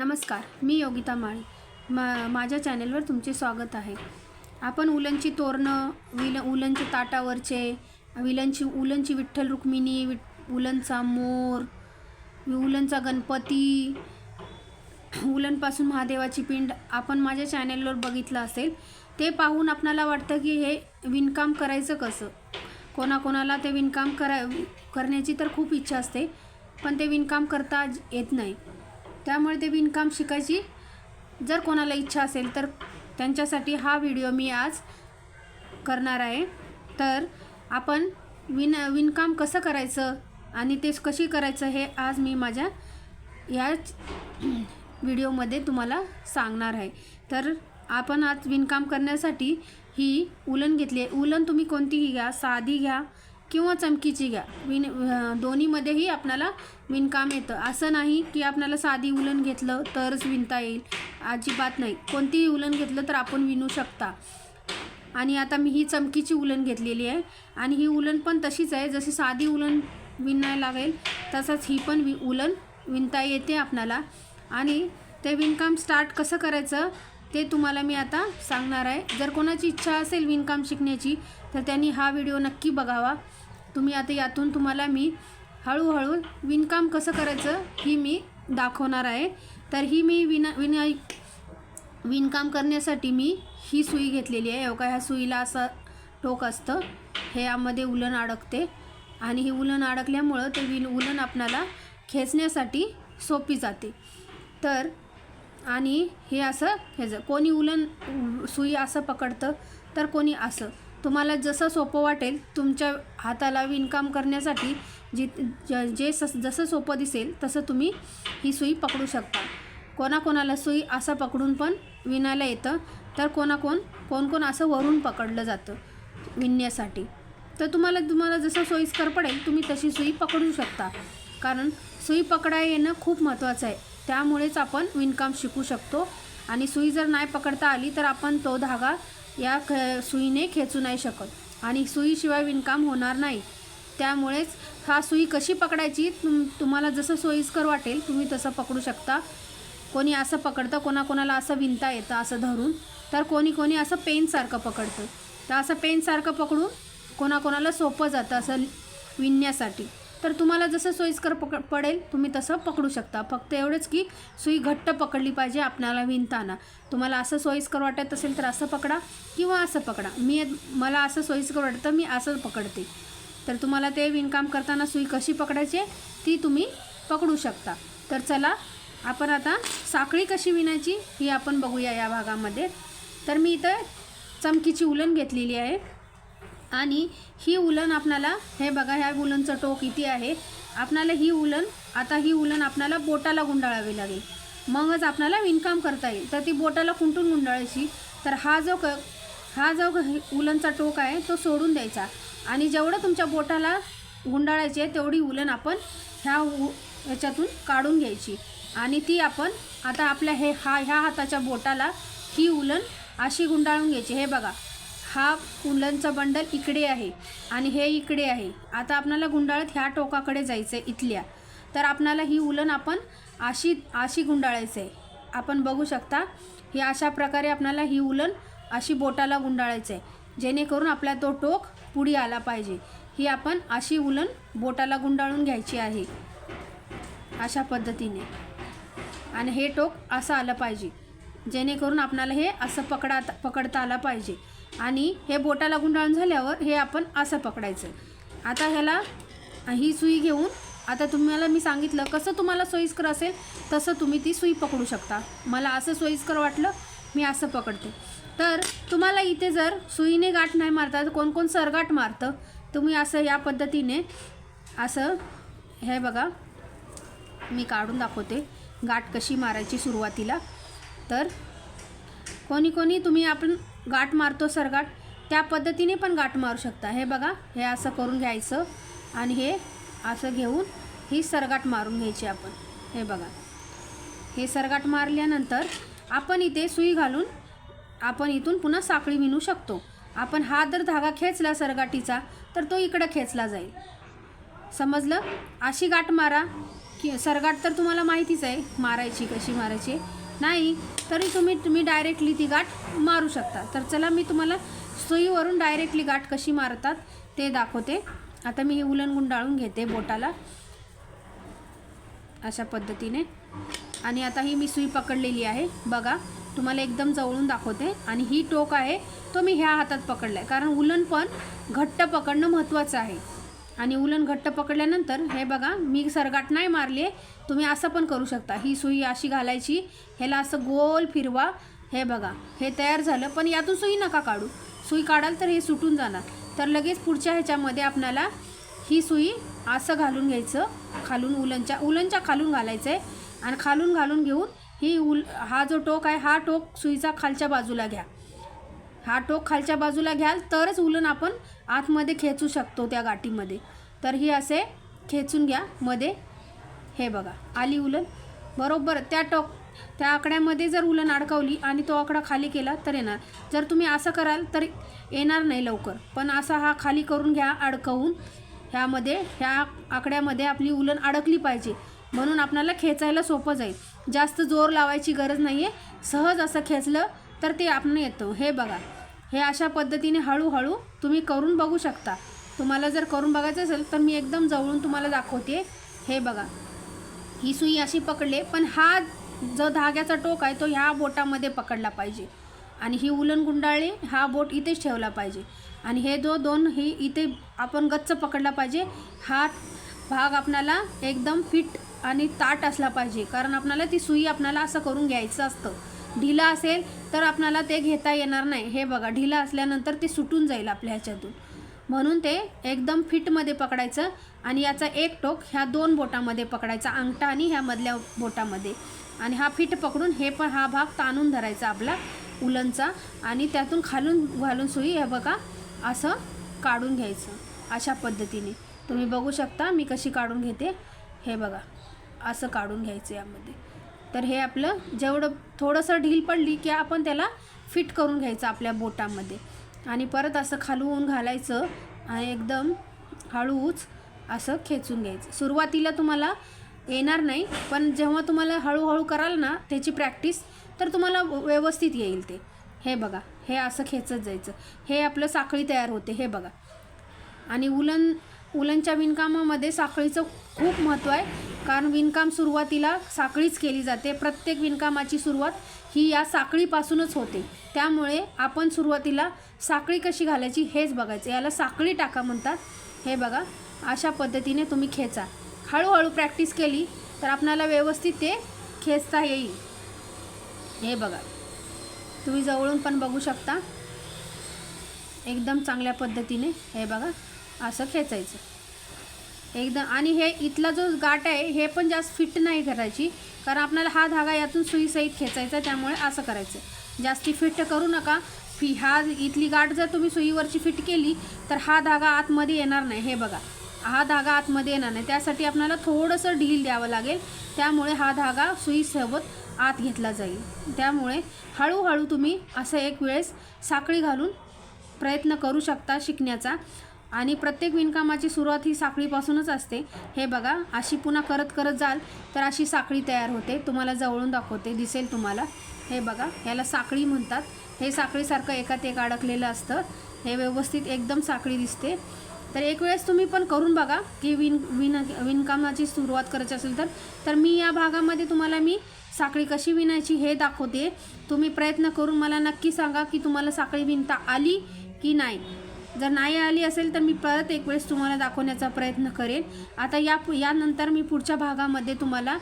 नमस्कार मी योगिता माळी. मा माझ्या चॅनेलवर तुमचे स्वागत आहे. आपण उलनची तोरणं विल उलनचे ताटावरचे विलनची उलनची विठ्ठल रुक्मिणी वि उलनचा मोर उलनचा गणपती उलनपासून महादेवाची पिंड आपण माझ्या चॅनेलवर बघितलं असेल ते पाहून आपणाला वाटतं की हे विणकाम करायचं कसं? कोणाकोणाला ते विणकाम करा करण्याची तर खूप इच्छा असते पण ते विणकाम करता येत नाही. त्यामुळे ते विणकाम शिकायची जर कोणाला इच्छा असेल तर त्यांच्यासाठी हा व्हिडिओ मी आज करणार आहे. तर आपण विण विणकाम कसं करायचं आणि ते कशी करायचं हे आज मी माझ्या या व्हिडिओमध्ये तुम्हाला सांगणार आहे. तर आपण आज विणकाम करण्यासाठी ही उलन घेतली आहे. उलन तुम्ही कोणतीही घ्या साधी घ्या किंवा चमकीची घ्या. विण दोन्हीमध्येही आपणाला विणकाम येतं. असं नाही की आपणाला साधी उलन घेतलं तरच विणता येईल. अजिबात नाही. कोणतीही उलन घेतलं तर आपण विणू शकता. आणि आता मी ही चमकीची उलन घेतलेली आहे. आणि ही उलन पण तशीच आहे. जशी साधी उलन विणायला लागेल तसंच ही पण वि उलन विणता येते आपणाला. आणि ते विणकाम स्टार्ट कसं करायचं ते तुम्हाला मी आता सांगणार आहे. जर कोणाची इच्छा असेल विणकाम शिकण्याची तर त्यांनी हा व्हिडिओ नक्की बघावा. तुम्ही आता यातून तुम्हाला मी हळूहळू विणकाम कसं करायचं ही मी दाखवणार आहे. तर ही मी विना विना विणकाम करण्यासाठी मी ही सुई घेतलेली आहे. एवका ह्या सुईला असं टोक असतं. हे यामध्ये उलन अडकते. आणि ही उलन अडकल्यामुळं ते विण उलन आपणाला खेचण्यासाठी सोपी जाते. तर आणि हे असं खेच कोणी उलन सुई असं पकडतं तर कोणी असं. तुम्हाला जसं सोपं वाटेल तुमच्या हाताला विणकाम करण्यासाठी जी ज- जे सस जसं सोपं दिसेल तसं तुम्ही ही सुई पकडू शकता. कोणाकोणाला सुई असं पकडून पण विणायला येतं तर कोणाकोण कोण कोण असं वरून पकडलं जातं विणण्यासाठी. तर तुम्हाला तुम्हाला जसं सोयीस्कर पडेल तुम्ही तशी सुई पकडू शकता. कारण सुई पकडाय येणं खूप महत्त्वाचं आहे. त्यामुळेच आपण विणकाम शिकू शकतो. आणि सुई जर नाही पकडता आली तर आपण तो धागा या ख सुईने खेचू नाही शकत. आणि सुईशिवाय विणकाम होणार नाही. त्यामुळेच हा सुई कशी पकडायची तुम तुम्हाला जसं सोयीस्कर वाटेल तुम्ही तसं पकडू शकता. कोणी असं पकडतं कोणाकोणाला असं विणता येतं असं धरून. तर कोणी कोणी असं पेनसारखं पकडतं. तर असं पेनसारखं पकडून कोणाकोणाला सोपं जातं असं विणण्यासाठी. तर तुम्हाला जसं सोयीस्कर पक पडेल तुम्ही तसं पकडू शकता. फक्त एवढंच की सुई घट्ट पकडली पाहिजे आपणाला विणताना. तुम्हाला असं सोयीस्कर वाटत असेल तर असं पकडा किंवा असं पकडा. मी मला असं सोयीस्कर वाटतं मी असं पकडते. तर तुम्हाला ते विणकाम करताना सुई कशी पकडायची आहे, ती तुम्ही पकडू शकता. तर चला आपण आता साखळी कशी विणायची ही आपण बघूया या भागामध्ये. तर मी इथं चमकीची उलन घेतलेली आहे. आणि ही उलन आपणाला हे बघा ह्या उलनचं टोक इथे आहे. आपणाला ही उलन आता ही उलन आपणाला बोटाला गुंडाळावी लागेल. मगच आपणाला विणकाम करता येईल. तर ती बोटाला कुंटून गुंडाळायची. तर हा जो क हा जो उलनचा टोक आहे तो सोडून द्यायचा. आणि जेवढं तुमच्या बोटाला गुंडाळायची आहे तेवढी उलन आपण ह्या उ याच्यातून काढून घ्यायची. आणि ती आपण आता आपल्या हे हा ह्या हाताच्या बोटाला ही उलन अशी गुंडाळून घ्यायची. हे बघा हा उलनचा बंडल इकडे आहे आणि हे इकडे आहे. आता आपणाला गुंडाळत ह्या टोकाकडे जायचं आहे इथल्या. तर आपणाला ही उलन आपण अशी अशी गुंडाळायचं आहे आपण बघू शकता ही अशा प्रकारे आपणाला ही उलन अशी बोटाला गुंडाळायचं आहे जेणेकरून आपला तो टोक पुढे आला पाहिजे. ही आपण अशी उलन बोटाला गुंडाळून घ्यायची आहे. अशा पद्धतीने. आणि हे टोक असं आलं पाहिजे. जेणेकरून आपणाला हे असं पकडा पकडता आलं पाहिजे. आणि हे बोटाला गुंडाळून झाल्यावर हे आपण असं पकडायचं. आता ह्याला ही सुई घेऊन आता तुम्हाला मी सांगितलं कसं तुम्हाला सोयीस्कर असेल तसं तुम्ही ती सुई पकडू शकता. मला असं सोयीस्कर वाटलं मी असं पकडते. तर तुम्हाला इथे जर सुईने गाठ नाही मारता तर कोण कोण सरगाठ मारतं? तुम्ही असं या पद्धतीने असं हे बघा मी काढून दाखवते गाठ कशी मारायची सुरुवातीला. तर कोणी कोणी तुम्ही आपण गाठ मारतो सरगाठ. त्या पद्धतीने पण गाठ मारू शकता. हे बघा हे असं करून घ्यायचं आणि हे असं घेऊन ही सरगाठ मारून घ्यायची आपण. हे बघा. हे सरगाठ मारल्यानंतर आपण इथे सुई घालून आपण इथून पुन्हा साखळी विणू शकतो. आपण हा जर धागा खेचला सरगाटीचा तर तो इकडं खेचला जाईल. समजलं? अशी गाठ मारा. की सरगाठ तर तुम्हाला माहितीच आहे मारायची कशी मारायची. नाही तरी तुम्ही तुम्ही डायरेक्टली ती गाठ मारू शकता. तर चला मी तुम्हाला सुईवरून डायरेक्टली गाठ कशी मारतात ते दाखवते. आता मी हे उलन गुंडाळून घेते बोटाला. अशा पद्धतीने. आणि आता ही मी सुई पकडलेली आहे. बघा तुम्हाला एकदम जवळून दाखवते. आणि ही टोक आहे तो मी ह्या हातात पकडला आहे कारण उलन पण घट्ट पकडणं महत्त्वाचं आहे. आणि उलन घट्ट पकडल्यानंतर हे बघा मी सरगाट नाही मारली आहे तुम्ही असं पण करू शकता. ही सुई अशी घालायची ह्याला असं गोल फिरवा हे बघा हे तयार झालं. पण यातून सुई नका काढू. सुई काढाल तर हे सुटून जाणार. तर लगेच पुढच्या ह्याच्यामध्ये आपल्याला ही सुई असं घालून घ्यायचं खालून उलनच्या उलनच्या खालून घालायचं आहे. आणि खालून घालून घेऊन ही उल हा जो टोक आहे हा टोक सुईचा खालच्या बाजूला घ्या. हा टोक खालच्या बाजूला घ्याल तरच उलन आपण आतमध्ये खेचू शकतो त्या गाठीमध्ये. तर ही असे खेचून घ्या मध्ये. हे बघा आली उलन. बरोबर त्या टोक त्या आकड्यामध्ये जर उलन अडकवली आणि तो आकडा खाली केला तर येणार. जर तुम्ही असं कराल तर येणार नाही लवकर. पण असा हा खाली करून घ्या अडकवून. ह्यामध्ये ह्या आकड्यामध्ये आपली उलन अडकली पाहिजे. म्हणून आपल्याला खेचायला सोपं जाईल. जास्त जोर लावायची गरज नाही आहे सहज असं खेचलं तर ते आपण येतं. हे बघा. हे अशा पद्धतीने हळूहळू तुम्ही करून बघू शकता. तुम्हाला जर करून बघायचं असेल तर मी एकदम जवळून तुम्हाला दाखवते. हे बघा. ही सुई अशी पकडले पण हा जो धाग्याचा टोक आहे तो ह्या बोटामध्ये पकडला पाहिजे. आणि ही उलन गुंडाळी हा बोट इथेच ठेवला पाहिजे. आणि हे जो दोन ही इथे आपण गच्च पकडला पाहिजे. हा भाग आपणाला एकदम फिट आणि ताट असला पाहिजे. कारण आपणाला ती सुई आपणाला असं करून घ्यायचं असतं. ढिला असेल तर आपणाला ते घेता येणार नाही. हे बघा ढिला असल्यानंतर ते सुटून जाईल आपल्या ह्याच्यातून. म्हणून ते एकदम फिटमध्ये पकडायचं आणि याचा एक टोक ह्या दोन बोटामध्ये पकडायचा अंगठा आणि ह्या मधल्या बोटामध्ये. आणि हा फिट पकडून हे पण हा भाग ताणून धरायचा आपला उलनचा आणि त्यातून खालून घालून सुई हे बघा असं काढून घ्यायचं अशा पद्धतीने. तुम्ही बघू शकता मी कशी काढून घेते. हे बघा असं काढून घ्यायचं यामध्ये. तर हे आपलं जेवढं थोडंसं ढील पडली की आपण त्याला फिट करून घ्यायचं आपल्या बोटामध्ये. आणि परत असं खालून घालायचं आणि एकदम हळूच असं खेचून घ्यायचं. सुरुवातीला तुम्हाला येणार नाही पण जेव्हा तुम्हाला हळूहळू कराल ना त्याची प्रॅक्टिस तर तुम्हाला व्यवस्थित येईल ते. हे बघा हे असं खेचत जायचं. हे आपलं साखळी तयार होते हे बघा. आणि उलन उलनच्या विणकामामध्ये साखळीचं खूप महत्त्व आहे. कारण विणकाम सुरुवातीला साखळीच केली जाते. प्रत्येक विणकामाची सुरुवात ही या साखळीपासूनच होते. त्यामुळे आपण सुरुवातीला साखळी कशी घालायची हेच बघायचं. याला साखळी टाका म्हणतात. हे बघा अशा पद्धतीने तुम्ही खेचा. हळूहळू प्रॅक्टिस केली तर आपणाला व्यवस्थित ते खेचता येईल. हे बघा तुम्ही जवळून पण बघू शकता. एकदम चांगल्या पद्धतीने हे बघा असं खेचायचं. एकदम आणि हे इथला जो गाठ आहे हे पण जास्त फिट नाही करायची. कारण आपल्याला हा धागा यातून सुईसहित खेचायचा त्यामुळे असं करायचं. जास्ती फिट करू नका. फी हा इथली गाठ जर तुम्ही सुईवरची फिट केली तर हा धागा आतमध्ये येणार नाही. हे बघा. हा धागा आतमध्ये येणार नाही. त्यासाठी आपल्याला थोडंसं ढील द्यावं लागेल. त्यामुळे हा धागा सुईसोबत आत घेतला जाईल. त्यामुळे हळूहळू तुम्ही असं एक वेळेस साखळी घालून प्रयत्न करू शकता शिकण्याचा. आणि प्रत्येक विणकामाची सुरुवात ही साखळीपासूनच असते. हे बघा अशी पुन्हा करत करत जाल तर अशी साखळी तयार होते. तुम्हाला जवळून दाखवते दिसेल तुम्हाला. हे बघा ह्याला साखळी म्हणतात. हे साखळीसारखं एकात एक अडकलेलं असतं. हे व्यवस्थित एकदम साखळी दिसते. तर एक वेळेस तुम्ही पण करून बघा की विण विण विणकामाची सुरुवात करायची असेल तर. तर मी या भागामध्ये तुम्हाला मी साखळी कशी विणायची हे दाखवते. तुम्ही प्रयत्न करून मला नक्की सांगा की तुम्हाला साखळी विणता आली की नाही. जर नाही आली असेल तर मी परत एक वेळेस तुम्हाला दाखवण्याचा प्रयत्न करेन. आता या यानंतर मी पुढच्या भागामध्ये तुम्हाला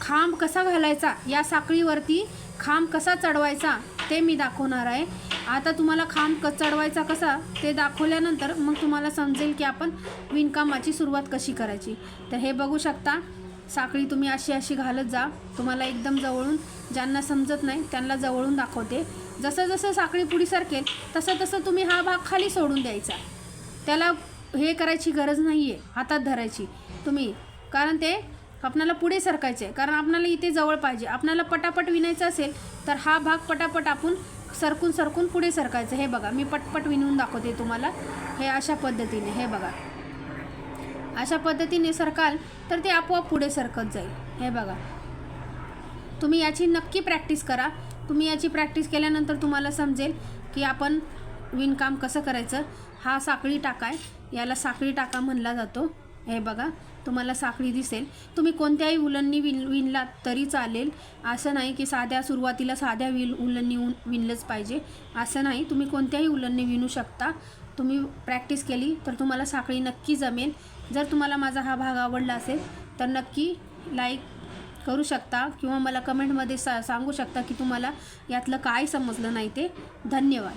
खांब कसा घालायचा या साखळीवरती खांब कसा चढवायचा ते मी दाखवणार आहे. आता तुम्हाला खांब क चढवायचा कसा ते दाखवल्यानंतर मग तुम्हाला समजेल की आपण विणकामाची सुरुवात कशी करायची. तर हे बघू शकता साखळी तुम्ही अशी अशी घालत जा. तुम्हाला एकदम जवळून ज्यांना समजत नाही त्यांना जवळून दाखवते. जसं जसं साखळी सरकेल तसं तसं तुम्ही हा भाग खाली सोडून द्यायचा. त्याला हे करायची गरज नाही आहे हातात धरायची. तुम्ही कारण ते आपणाला पुढे सरकायचे आहे कारण आपणाला इथे जवळ पाहिजे. आपणाला पटापट विणायचं असेल तर हा भाग पटापट आपण सरकून सरकून पुढे सरकायचं. हे बघा मी पटपट विणून दाखवते तुम्हाला. हे अशा पद्धतीने हे बघा. अशा पद्धतीने सरकाल तर ते आपोआप पुढे सरकत जाईल. हे बघा. तुम्ही याची नक्की प्रॅक्टिस करा. तुम्ही याची प्रॅक्टिस केल्यानंतर तुम्हाला समजेल की आपण विणकाम कसं करायचं. हा साखळी टाका आहे. याला साखळी टाका म्हणला जातो. हे बघा तुम्हाला साखळी दिसेल. तुम्ही कोणत्याही उलननी विण विणलात तरी चालेल. असं नाही की साध्या सुरुवातीला साध्या विल उलननी विणलंच पाहिजे. असं नाही तुम्ही कोणत्याही उलननी विणू शकता. तुम्ही प्रॅक्टिस केली तर तुम्हाला साखळी नक्की जमेल. जर तुम्हाला माझा हा भाग आवडला असेल तर नक्की लाईक करू शकता किंवा मला कमेंटमध्ये सा सांगू शकता की तुम्हाला यातलं काय समजलं नाही ते. धन्यवाद.